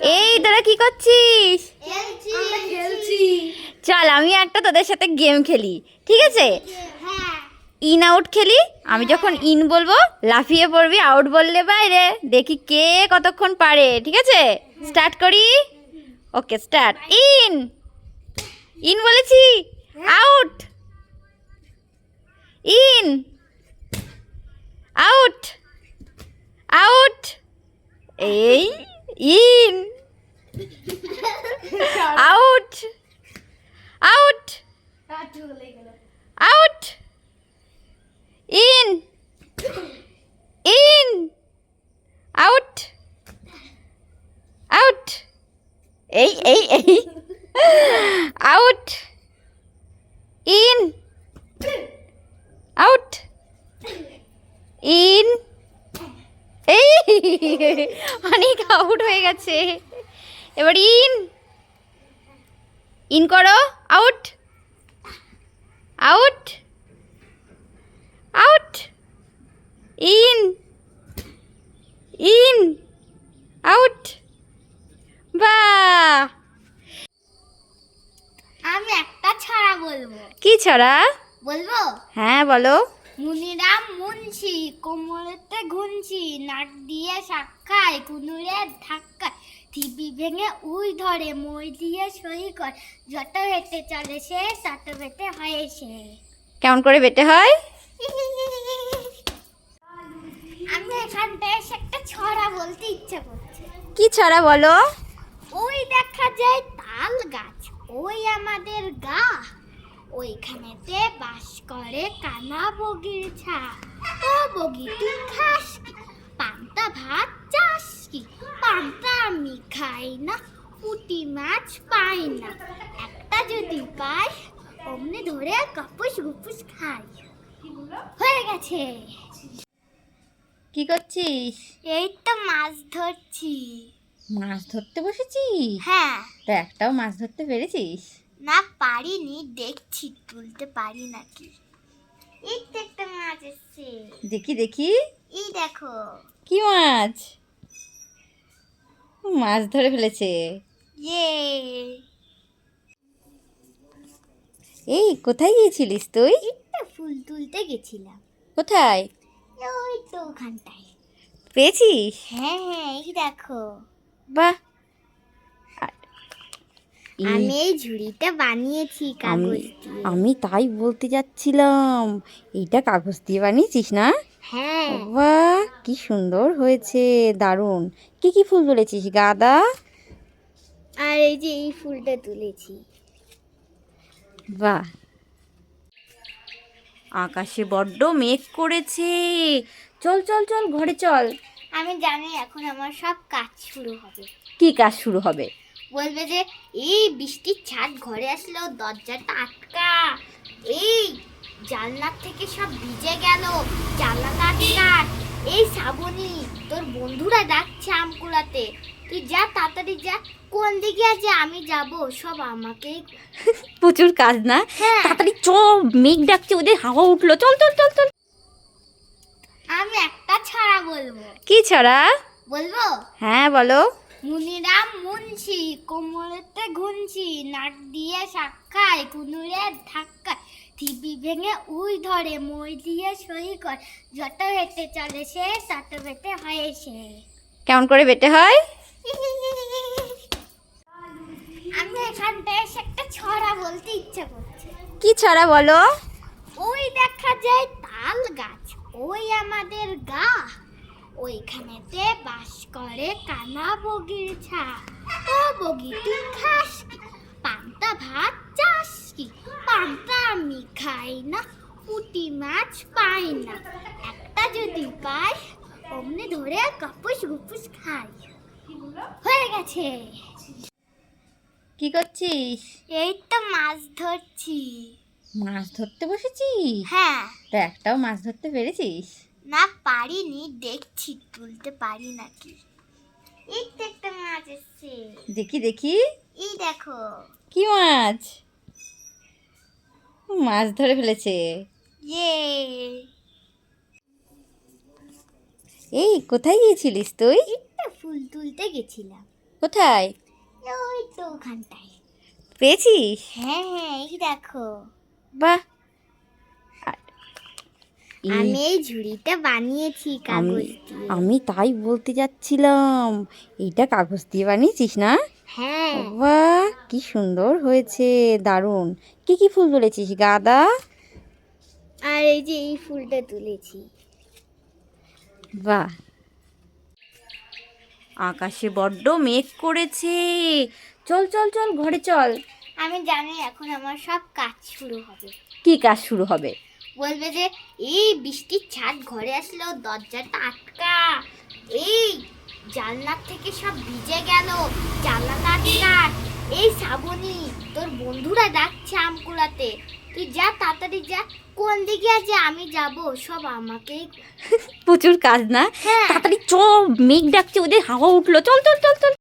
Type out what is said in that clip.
এই তোরা কি করছিস? চল আমি একটা তোদের সাথে গেম খেলি ঠিক আছে? হ্যাঁ। ইন আউট খেলি আমি যখন ইন বলব লাফিয়ে পড়বি আউট বললে বাইরে দেখি কে কতক্ষণ পারে ঠিক আছে? স্টার্ট করি? ওকে স্টার্ট ইন ইন বলেছি? আউট ইন আউট আউট এই। In out out out in in out out এই এই এই আউট ইন আউট ইন এই অনেক আউট হয়ে গেছে। এবার ইন ইন করো out out out in in out বা আমি একটা ছড়া বলব। কি ছড়া? বলব? হ্যাঁ বলো। মুনিরাম মুন্সি কোমরেতে ঘুনছি নাক দিয়ে সাক্ষায় কুনুরে ধাক্কায়। টিভি ভেঙে উই ধরে মই দিয়ে সই কর। যত হেঁটে চলে সে তত হেঁটে হয় সে। কেমন করে বেটে হয়? আমি এখানটায় এসে একটা ছড়া বলতে ইচ্ছে করছে। কি ছড়া বলো? ওই দেখা যায় তাল গাছ ওই আমাদের গা। ওইখানেতে বাস করে কানা বগির ছা ও বগি তুই খাস কি? পান্তা ভাত চাস কি? পান্তা আমি খাই না পুঁটি মাছ পাই না। একটা যদি পাই অমনি ধরে কপুস গুপুস খাই। হয়ে গেছে। কি করছিস? এই তো মাছ ধরছি। মাছ ধরতে বসেছিস? হ্যাঁ। তা একটাও মাছ ধরতে পেরেছিস? না পারিনি দেখছি তুলতে পারি নাকি? এই তো একটা মাছ এসছে। দেখি দেখি। এই দেখো। কি মাছ? মাছ ধরে ফেলেছে। ইয়ে। এই কোথায় গিয়েছিলিস তুই? ফুল তুলতে গেছিলাম। কোথায়? ওই তো ওখানটায়। পেয়েছিস? হ্যাঁ হ্যাঁ এই দেখো। বাহ আমি এই ঝুড়িটা বানিয়েছি কাগজ আমি দিয়ে। আমি তাই বলতে যাচ্ছিলাম। এইটা কাগজ দিয়ে বানিয়েছিস না? হ্যাঁ। বাহ কি সুন্দর হয়েছে দারুণ। কি কি ফুল তুলেছিস গাঁদা? আর এই যে এই ফুলটা তুলেছি। বাহ। আকাশে বড্ড মেঘ করেছে। চল চল চল ঘরে চল। আমি জানি এখন আমার সব কাজ শুরু হবে। কি কাজ শুরু হবে? বলবে যে এই বৃষ্টির ছাদ ঘরে আসলো দরজাটা আটকা। এই জানলার থেকে সব ভিজে গেল। জানলাটা আটকাট এই শ্রাবণী তোর বন্ধুরা ডাকছে আম কুড়াতে তুই যা তাড়াতাড়ি যা। কোন দিকে আছে? আমি যাব। সব আমাকে প্রচুর কাজ না? হ্যাঁ। তাড়াতাড়ি চ মেঘ ডাকছে ওদের হাওয়া উঠল। চল চল চল চল। আমি একটা ছড়া বলব। কি ছড়া? বলব? হ্যাঁ বলো। মুনিরাম মুন্সি কোমরেতে ঘুনছি নাক দিয়ে সাক্ষায় কুনুরে ধাক্কায়। টিভি ভেঙে উই ধরে মই দিয়ে সই কর। যত হেঁটে চলে সে তত হেঁটে হয় সে। কেমন করে বেটে হয়? আমি এখানটায় এসে একটা ছড়া বলতে ইচ্ছে করছে। কি ছড়া বলো? ওই দেখা যায় তাল গাছ ওই আমাদের গা। ওইখানেতে বাস করে কানা বগির ছা ও বগি তুই খাস কি? পান্তা ভাত চাস কি? পান্তা আমি খাই না পুঁটি মাছ পাই না। একটা যদি পাই অমনি ধরে কাপুস গুপুস খাই। হয়ে গেছে। কি করছিস? এই তো মাছ ধরছি। মাছ ধরতে বসেছিস? হ্যাঁ। তো একটাও মাছ ধরতে পেরেছিস? না পারিনি দেখছি তুলতে পারি নাকি? এই তো একটা মাছ এসছে। দেখি দেখি। এই দেখো। কি মাছ? মাছ ধরে ফেলেছে। ইয়ে। এই কোথায় গিয়েছিলিস তুই? একটা ফুল তুলতে গেছিলাম। কোথায়? ওই তো ওখানটায়। পেয়েছিস? হ্যাঁ হ্যাঁ এই দেখো। বাহ আমি এই ঝুড়িটা বানিয়েছি কাগজ দিয়ে। আমি তাই বলতে যাচ্ছিলাম। এইটা কাগজ দিয়ে বানিয়েছিস না? হ্যাঁ। বাহ কি সুন্দর হয়েছে দারুণ। কি কি ফুল তুলেছিস গাঁদা? আর এই যে এই ফুলটা তুলেছি। বাহ। আকাশে বড্ড মেঘ করেছে। চল চল চল ঘরে চল। আমি জানি এখন আমার সব কাজ শুরু হবে। কি কাজ শুরু হবে? বলবে যে এই বৃষ্টির ছাদ ঘরে আসলেও দরজাটা আটকা। এই জানলার থেকে সব ভিজে গেল জানলাটা আটকা এই শ্রাবণী তোর বন্ধুরা ডাকছে আম কুড়াতে তুই যা তাড়াতাড়ি যা কোন দিকে আছে? আমি যাব সব আমাকেই প্রচুর কাজ না? হ্যাঁ। তাড়াতাড়ি চ মেঘ ডাকছে ওদের হাওয়া উঠল। চল চল চল চল।